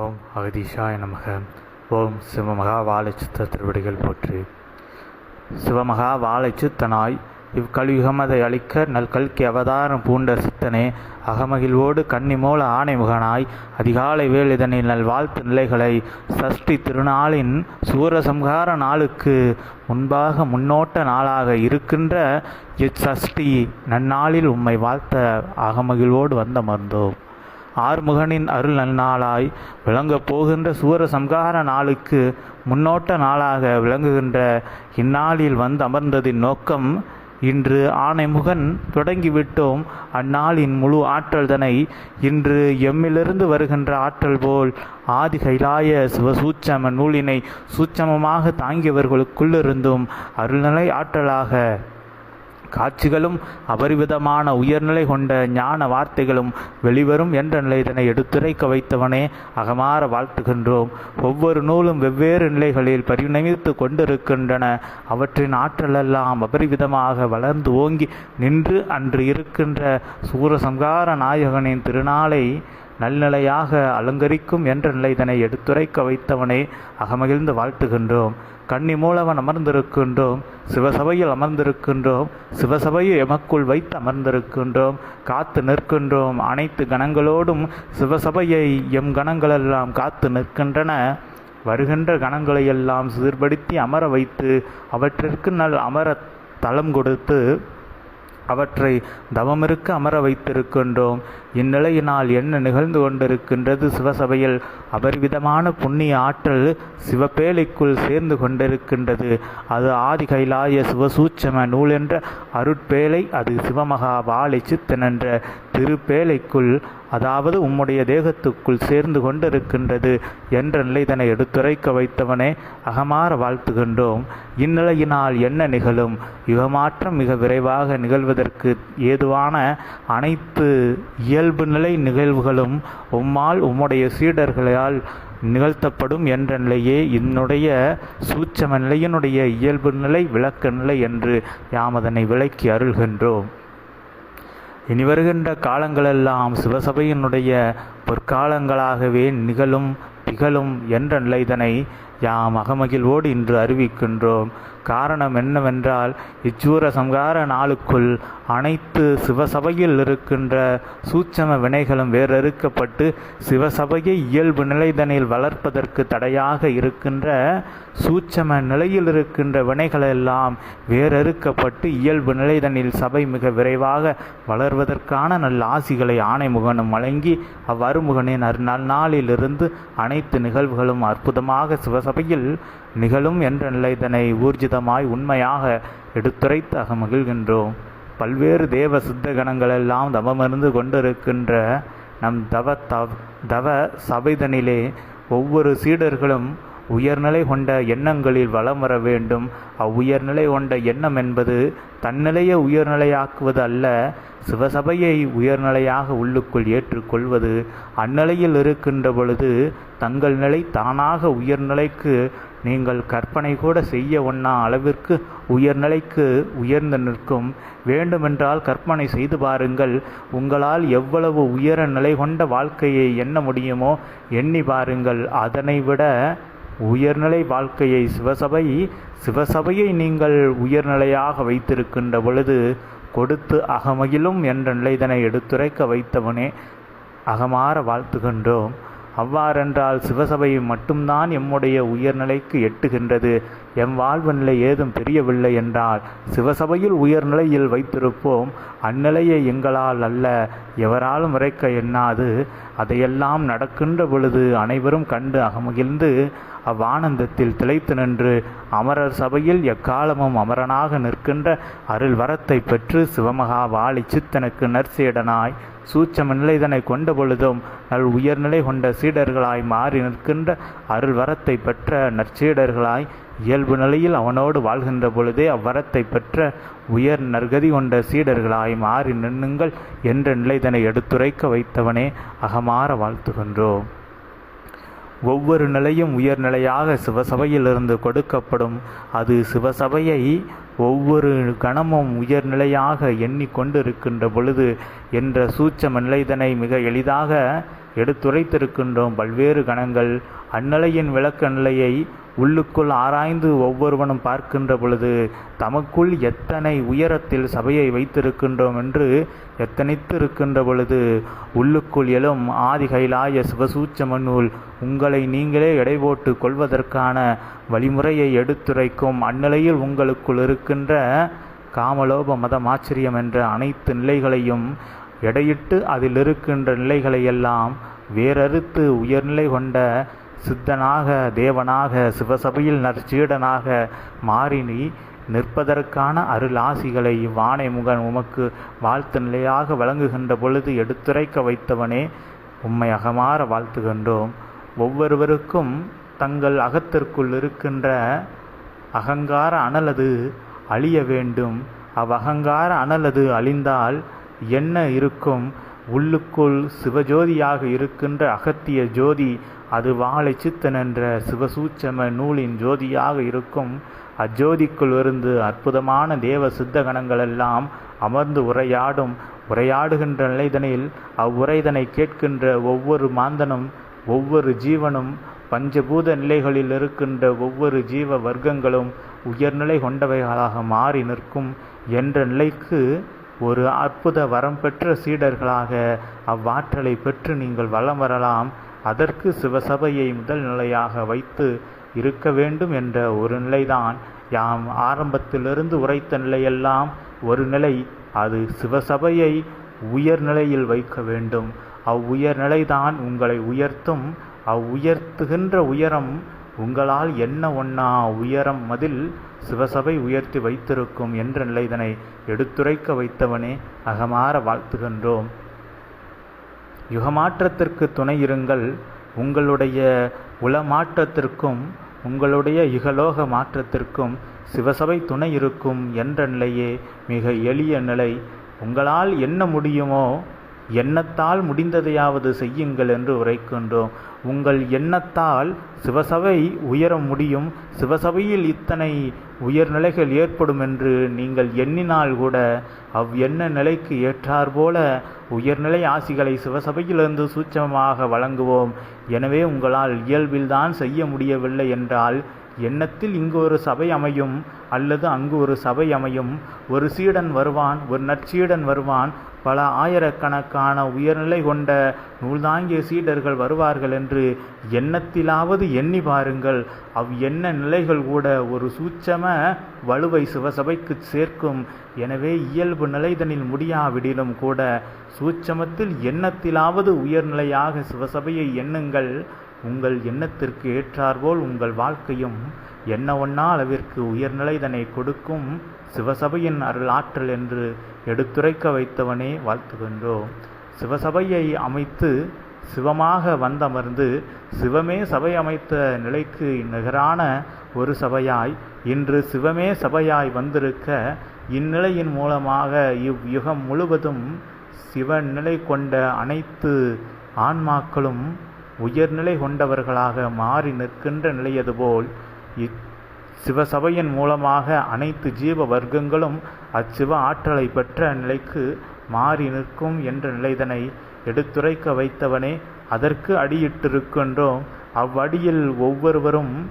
ஓம் அகதீஷாய நமக. ஓம் சிவமகா வாழச்சித்த திருவடிகள் போற்றி. சிவமகா வாழச்சித்தனாய் இவ்கலியுகமதை அளிக்க நல்கல்கி அவதாரம் பூண்ட சித்தனே அகமகிழ்வோடு கன்னிமூல ஆணைமுகனாய் அதிகாலை வேள் இதனில் நல் வாழ்த்து நிலைகளை சஷ்டி திருநாளின் சூரசம்ஹார நாளுக்கு முன்பாக முன்னோட்ட நாளாக இருக்கின்ற இச்சஷ்டி நன்னாளில் உம்மை வாழ்த்த அகமகிழ்வோடு வந்த மருந்தோம் ஆறுமுகனின் அருள் நன்னாளாய் விளங்கப் போகின்ற சூர சம்ஹார நாளுக்கு முன்னோட்ட நாளாக விளங்குகின்ற இந்நாளில் வந்து அமர்ந்ததின் நோக்கம் இன்று ஆணைமுகன் தொடங்கிவிட்டோம். அந்நாளின் முழு ஆற்றல்தனை இன்று எம்மிலிருந்து வருகின்ற ஆற்றல் போல் ஆதி கைலாய சிவசூச்சம நூலினை சூட்சமமாக தாங்கியவர்களுக்குள்ளிருந்தும் அருள்நிலை ஆற்றலாக காட்சிகளும் அபரிவிதமான உயர்நிலை கொண்ட ஞான வார்த்தைகளும் வெளிவரும் என்ற நிலை எடுத்துரைக்க வைத்தவனே அகமாற வாழ்த்துகின்றோம். ஒவ்வொரு நூலும் வெவ்வேறு நிலைகளில் பரிணமித்து கொண்டிருக்கின்றன. அவற்றின் ஆற்றலெல்லாம் அபரிவிதமாக வளர்ந்து ஓங்கி நின்று அன்று இருக்கின்ற சூரசம்ஹார நாயகனின் திருநாளை நல்நிலையாக அலங்கரிக்கும் என்ற நிலைதனை எடுத்துரைக்க வைத்தவனை அகமகிழ்ந்து வாழ்த்துகின்றோம். கன்னி மூலவன் அமர்ந்திருக்கின்றோம். சிவசபையில் அமர்ந்திருக்கின்றோம். சிவசபையை எமக்குள் வைத்து அமர்ந்திருக்கின்றோம். காத்து நிற்கின்றோம். அனைத்து கணங்களோடும் சிவசபையை எம் கணங்களெல்லாம் காத்து நிற்கின்றன. வருகின்ற கணங்களையெல்லாம் சீர்படுத்தி அமர வைத்து அவற்றிற்கு நல் அமர தளம் கொடுத்து அவற்றை தவமிருக்க அமர வைத்திருக்கின்றோம். இந்நிலையினால் என்ன நிகழ்ந்து கொண்டிருக்கின்றது சிவசபையில்? அபரிவிதமான புண்ணிய ஆற்றல் சிவப்பேழைக்குள் சேர்ந்து கொண்டிருக்கின்றது. அது ஆதி கைலாய சிவசூட்சம நூல் என்ற அருட்பேழை அது சிவமகா வாழை சித்தனென்ற திருப்பேழைக்குள் அதாவது உம்முடைய தேகத்துக்குள் சேர்ந்து கொண்டிருக்கின்றது என்ற நிலைதனை எடுத்துரைக்க வைத்தவனே அகமாற வாழ்த்துகின்றோம். இந்நிலையினால் என்ன நிகழும்? யுகமாற்றம் மிக விரைவாக நிகழ்வதற்கு ஏதுவான அனைத்து இயல்பு நிலை நிகழ்வுகளும் உம்மால் உம்முடைய சீடர்களால் நிகழ்த்தப்படும் என்ற நிலையே என்னுடைய சூட்சம நிலையினுடைய இயல்பு நிலை விளக்க நிலை என்று யாம் அதனை விளக்கி அருள்கின்றோம். இனி வருகின்ற காலங்களெல்லாம் சிவசபையினுடைய பொற்காலங்களாகவே நிகழும் திகழும் என்ற நிலைதனை யாம் அகமகிழ்வோடு இன்று அறிவிக்கின்றோம். காரணம் என்னவென்றால் இச்சூர சம்ஹார நாளுக்குள் அனைத்து சிவசபையில் இருக்கின்ற சூட்சம வினைகளும் வேறறுக்கப்பட்டு சிவசபையை இயல்பு நிலைதனில் வளர்ப்பதற்கு தடையாக இருக்கின்ற சூட்சம நிலையில் இருக்கின்ற வினைகளெல்லாம் வேறறுக்கப்பட்டு இயல்பு நிலைதனில் சபை மிக விரைவாக வளர்வதற்கான நல்ல ஆசிகளை ஆணைமுகனும் வழங்கி அவ்வருமுகனின் அந்நாளிலிருந்து அனைத்து நிகழ்வுகளும் அற்புதமாக சிவசபையில் நிகழும் என்ற நிலைதனை ஊர்ஜிதமாய் உண்மையாக எடுத்துரைத்து அக மகிழ்கின்றோம். பல்வேறு தேவ சித்த கணங்களெல்லாம் தவமிருந்து கொண்டிருக்கின்ற நம் தவ தவ் தவ சபைதனிலே ஒவ்வொரு சீடர்களும் உயர்நிலை கொண்ட எண்ணங்களில் வளம் வர வேண்டும். அவ்வுயர்நிலை கொண்ட எண்ணம் என்பது தன்னிலையை உயர்நிலையாக்குவது அல்ல சிவசபையை உயர்நிலையாக உள்ளுக்குள் ஏற்றுக்கொள்வது. அந்நிலையில் இருக்கின்ற பொழுது தங்கள் நிலை தானாக உயர்நிலைக்கு நீங்கள் கற்பனை கூட செய்ய ஒண்ணா அளவிற்கு உயர்நிலைக்கு உயர்ந்து நிற்கும். வேண்டுமென்றால் கற்பனை செய்து பாருங்கள் உங்களால் எவ்வளவு உயர நிலை கொண்ட வாழ்க்கையை எண்ண முடியுமோ எண்ணி பாருங்கள். அதனை விட உயர்நிலை வாழ்க்கையை சிவசபை சிவசபையை நீங்கள் உயர்நிலையாக வைத்திருக்கின்ற பொழுது கொடுத்து அகமகிலும் என்ற நிலைதனை எடுத்துரைக்க வைத்தவனே அகமாற வாழ்த்துகின்றோம். அவ்வாறென்றால் சிவசபையை மட்டும்தான் எம்முடைய உயர்நிலைக்கு எட்டுகின்றது. எம் வாழ்வு நிலை ஏதும் தெரியவில்லை என்றால் சிவசபையில் உயர்நிலையில் வைத்திருப்போம். அந்நிலையை எங்களால் அல்ல. எவராலும் இறைக்க எண்ணாது. அதையெல்லாம் நடக்கின்ற பொழுது அனைவரும் கண்டு அகமகிழ்ந்து அவ்வானந்தத்தில் திளைத்து நின்று அமரர் சபையில் எக்காலமும் அமரனாக நிற்கின்ற அருள் வரத்தை பெற்று சிவமகா வாழி சித்தனுக்கு நற்சீடனாய் சூச்சம நிலைதனை கொண்ட பொழுதும் நல் உயர்நிலை கொண்ட சீடர்களாய் மாறி நிற்கின்ற அருள் வரத்தை பெற்ற நற்சீடர்களாய் இயல்பு நிலையில் அவனோடு வாழ்கின்ற பொழுதே அவ்வரத்தை பெற்ற உயர் நற்கதி கொண்ட சீடர்களாய் மாறி நின்னுங்கள் என்ற நிலைதனை எடுத்துரைக்க வைத்தவனே அகமாற வாழ்த்துகின்றோம். ஒவ்வொரு நிலையும் உயர்நிலையாக சிவசபையிலிருந்து கொடுக்கப்படும். அது சிவசபையை ஒவ்வொரு கணமும் உயர்நிலையாக எண்ணிக்கொண்டிருக்கின்ற பொழுது என்ற சூட்சம நிலைதனை மிக எளிதாக எடுத்துரைத்திருக்கின்றோம். பல்வேறு கணங்கள் அந்நிலையின் விளக்க நிலையை உள்ளுக்குள் ஆராய்ந்து ஒவ்வொருவனும் பார்க்கின்ற பொழுது தமக்குள் எத்தனை உயரத்தில் சபையை வைத்திருக்கின்றோம் என்று எத்தனைத்து இருக்கின்ற பொழுது உள்ளுக்குள் எழும் ஆதி கைலாய சிவசூச்சம நூல் உங்களை நீங்களே எடை போட்டு கொள்வதற்கான வழிமுறையை எடுத்துரைக்கும் அந்நிலையில் உங்களுக்குள் இருக்கின்ற காமலோப மதம் ஆச்சரியம் என்ற அனைத்து நிலைகளையும் எடையிட்டு அதில் இருக்கின்ற நிலைகளையெல்லாம் வேறறுத்து உயர்நிலை கொண்ட சித்தனாக தேவனாக சிவசபையில் நற்சீடனாக மாறி நீ நிற்பதற்கான அருளாசிகளை இவ்வானை முகன் உமக்கு வாழ்த்து நிலையாக வழங்குகின்ற பொழுது எடுத்துரைக்க வைத்தவனே உம்மை அகமாற வாழ்த்துகின்றோம். ஒவ்வொருவருக்கும் தங்கள் அகத்திற்குள் இருக்கின்ற அகங்கார அனலது அழிய வேண்டும். அவ்வகங்கார அனலது அழிந்தால் என்ன இருக்கும்? உள்ளுக்குள் சிவஜோதியாக இருக்கின்ற அகத்திய ஜோதி அது வாழை சித்தன் என்ற சிவசூச்சம நூலின் ஜோதியாக இருக்கும். அஜோதிக்குள் இருந்து அற்புதமான தேவ சித்த கணங்களெல்லாம் அமர்ந்து உரையாடும். உரையாடுகின்ற நிலைதனில் அவ்வுரைதனை கேட்கின்ற ஒவ்வொரு மாந்தனும் ஒவ்வொரு ஜீவனும் பஞ்சபூத நிலைகளில் இருக்கின்ற ஒவ்வொரு ஜீவ வர்க்கங்களும் உயர்நிலை கொண்டவைகளாக மாறி நிற்கும் என்ற நிலைக்கு ஒரு அற்புத வரம் பெற்ற சீடர்களாக அவ்வாற்றலை பெற்று நீங்கள் வலம் வரலாம். அதற்கு சிவசபையை முதல் நிலையாக வைத்து இருக்க வேண்டும் என்ற ஒரு நிலைதான். யாம் ஆரம்பத்திலிருந்து உரைத்த நிலையெல்லாம் ஒரு நிலை. அது சிவசபையை உயர்நிலையில் வைக்க வேண்டும். அவ்வுயர்நிலைதான் உங்களை உயர்த்தும். அவ்வுயர்த்துகின்ற உயரம் உங்களால் என்ன ஒன்னா உயரம் மதில் சிவசபை உயர்த்தி வைத்திருக்கும் என்ற நிலைதனை எடுத்துரைக்க வைத்தவனே அகமாற வாழ்த்துகின்றோம். யுகமாற்றத்திற்கு துணை இருங்கள். உங்களுடைய உளமாற்றத்திற்கும் உங்களுடைய இகலோக மாற்றத்திற்கும் சிவசபை துணை இருக்கும் என்ற நிலையே மிக எளிய நிலை. உங்களால் என்ன முடியுமோ எண்ணத்தால் முடிந்ததையாவது செய்யுங்கள் என்று உரைக்கின்றோம். உங்கள் எண்ணத்தால் சிவசபை உயர முடியும். சிவசபையில் இத்தனை உயர்நிலைகள் ஏற்படும் என்று நீங்கள் எண்ணினால் கூட அவ் நிலைக்கு ஏற்றாற்போல உயர்நிலை ஆசிகளை சிவசபையிலிருந்து சூட்சமமாக வழங்குவோம். எனவே உங்களால் இயல்பில்தான் செய்ய முடியவில்லை என்றால் எண்ணத்தில் இங்கு ஒரு சபை அமையும் அல்லது அங்கு ஒரு சபை அமையும். ஒரு சீடன் வருவான் ஒரு நற்சீடன் வருவான் பல ஆயிரக்கணக்கான உயர்நிலை கொண்ட நூல்தாங்கிய சீடர்கள் வருவார்கள் என்று எண்ணத்திலாவது எண்ணி பாருங்கள். அவ் எண்ண நிலைகள் கூட ஒரு சூட்சம வலுவை சிவசபைக்கு சேர்க்கும். எனவே இயல்பு நிலைதனில் முடியாவிடிலும் கூட சூட்சமத்தில் எண்ணத்திலாவது உயர்நிலையாக சிவசபையை எண்ணுங்கள். உங்கள் எண்ணத்திற்கு ஏற்றாற்போல் உங்கள் வாழ்க்கையும் என்ன ஒன்னா அளவிற்கு உயர்நிலைதனை கொடுக்கும் சிவசபையின் அருள் ஆற்றல் என்று எடுத்துரைக்க வைத்தவனே வாழ்த்துகின்றோம் சிவசபையை அமைத்து சிவமாக வந்தமர்ந்து சிவமே சபை அமைத்த நிலைக்கு நிகரான ஒரு சபையாய் இன்று சிவமே சபையாய் வந்திருக்க இந்நிலையின் மூலமாக இவ்யுகம் முழுவதும் சிவநிலை கொண்ட அனைத்து ஆன்மாக்களும் உயர்நிலை கொண்டவர்களாக மாறி நிற்கின்ற நிலையது போல் சிவசபையின் மூலமாக அனைத்து ஜீவ வர்க்கங்களும் அச்சிவ ஆற்றலை பெற்ற நிலைக்கு மாறி நிற்கும் என்ற நிலைதனை எடுத்துரைக்க வைத்தவனே அதற்கு அடியிட்டிருக்கின்றோம். அவ்வடியில் ஒவ்வொருவரும்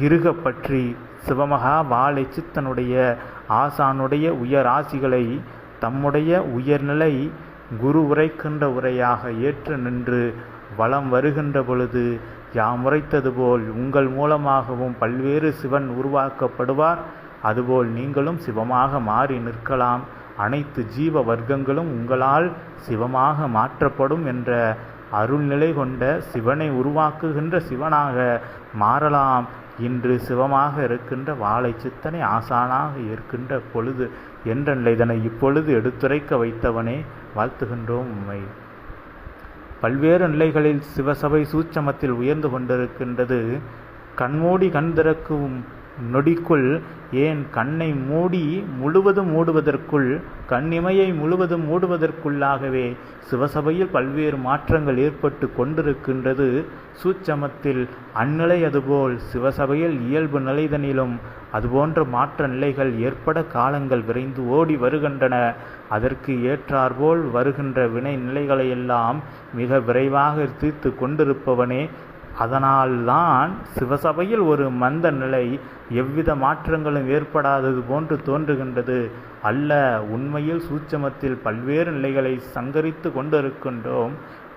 இருக பற்றி சிவமகா வாழை சித்தனுடைய ஆசானுடைய உயர் ஆசிகளை தம்முடைய உயர்நிலை குரு உரைக்கின்ற உரையாக ஏற்று நின்று வலம் வருகின்ற பொழுது யாம் உரைத்தது போல் உங்கள் மூலமாகவும் பல்வேறு சிவன் உருவாக்கப்படுவார். அதுபோல் நீங்களும் சிவமாக மாறி நிற்கலாம். அனைத்து ஜீவ வர்க்கங்களும் உங்களால் சிவமாக மாற்றப்படும் என்ற அருள்நிலை கொண்ட சிவனை உருவாக்குகின்ற சிவனாக மாறலாம். இன்று சிவமாக இருக்கின்ற வாழை சித்தனை ஆசானாக இருக்கின்ற பொழுது என்ற இதனை இப்பொழுது எடுத்துரைக்க வைத்தவனே வாழ்த்துகின்றோம் உண்மை பல்வேறு நிலைகளில் சிவசபை சூட்சமத்தில் உயர்ந்து கொண்டிருக்கின்றது. கண்மூடி கண் திறக்கும் நொடிக்குள் ஏன் கண்ணை மூடி முழுவதும் மூடுவதற்குள் கண்ணிமையை முழுவதும் மூடுவதற்குள்ளாகவே சிவசபையில் பல்வேறு மாற்றங்கள் ஏற்பட்டு கொண்டிருக்கின்றது. சூட்சமத்தில் அந்நிலை அதுபோல் சிவசபையில் இயல்பு நிலைதனிலும் அதுபோன்ற மாற்ற நிலைகள் ஏற்பட காலங்கள் விரைந்து ஓடி வருகின்றன. அதற்கு ஏற்றாற்போல் வருகின்ற வினை நிலைகளையெல்லாம் மிக விரைவாக தீர்த்து கொண்டிருப்பவனே அதனால்தான் சிவசபையில் ஒரு மந்த நிலை எவ்வித மாற்றங்களும் ஏற்படாதது போன்று தோன்றுகின்றது. அல்ல உண்மையில் சூட்சமத்தில் பல்வேறு நிலைகளை சங்கரித்து கொண்டிருக்கின்றோம்.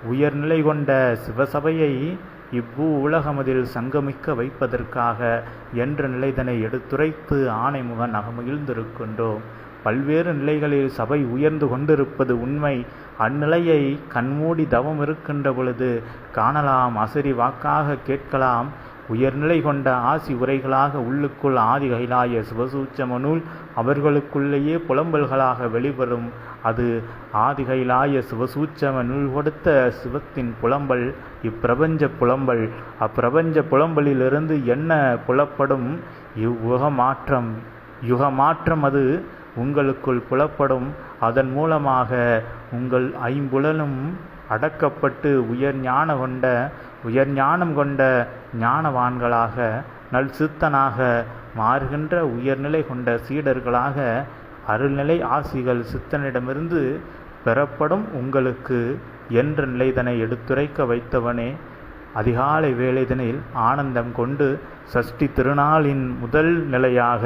உயர்நிலை கொண்ட சிவசபையை இப்பூ உலகமதில் சங்கமிக்க வைப்பதற்காக என்ற நிலைதனை எடுத்துரைத்து ஆணைமுகன் அகமகிழ்ந்திருக்கின்றோம். பல்வேறு நிலைகளில் சபை உயர்ந்து கொண்டிருப்பது உண்மை. அந்நிலையை கண்மூடி தவம் இருக்கின்ற பொழுது காணலாம் அசரி வாக்காக கேட்கலாம். உயர்நிலை கொண்ட ஆசி உரைகளாக உள்ளுக்குள் ஆதி கைலாய சிவசூச்சம நூல் அவர்களுக்குள்ளேயே புலம்பல்களாக வெளிவரும். அது ஆதி கைலாய சிவசூச்சம நூல் கொடுத்த சிவத்தின் புலம்பல் இப்பிரபஞ்ச புலம்பல். அப்பிரபஞ்ச புலம்பலிலிருந்து என்ன புலப்படும்? இவ்வுக மாற்றம் யுக மாற்றம் அது உங்களுக்குள் புலப்படும். அதன் மூலமாக உங்கள் ஐம்புலனும் அடக்கப்பட்டு உயர் ஞான கொண்ட உயர் ஞானம் கொண்ட ஞானவான்களாக நல் சித்தனாக மாறுகின்ற உயர்நிலை கொண்ட சீடர்களாக அருள்நிலை ஆசிகள் சித்தனிடமிருந்து பெறப்படும் உங்களுக்கு என்ற நிலைதனை எடுத்துரைக்க வைத்தவனே அதிகாலை வேலைதனில் ஆனந்தம் கொண்டு சஷ்டி திருநாளின் முதல் நிலையாக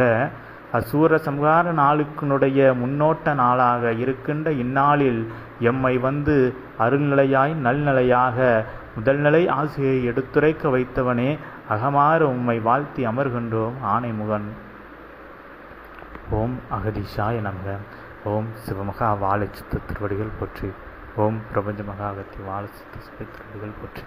அசூர சம்ஹார நாளுக்கினுடைய முன்னோட்ட நாளாக இருக்கின்ற இந்நாளில் எம்மை வந்து அருள்நிலையாய் நல்நிலையாக முதல்நிலை ஆசையை எடுத்துரைக்க வைத்தவனே அகமாறு உம்மை வாழ்த்தி அமர்கின்றோம் ஆணைமுகன். ஓம் அகதிஷாய நமக. ஓம் சிவமகா வாழச்சித்த திருவடிகள் போற்றி. ஓம் பிரபஞ்ச மகாகத்தி வாழச்சித்த திருவடிகள் போற்றி.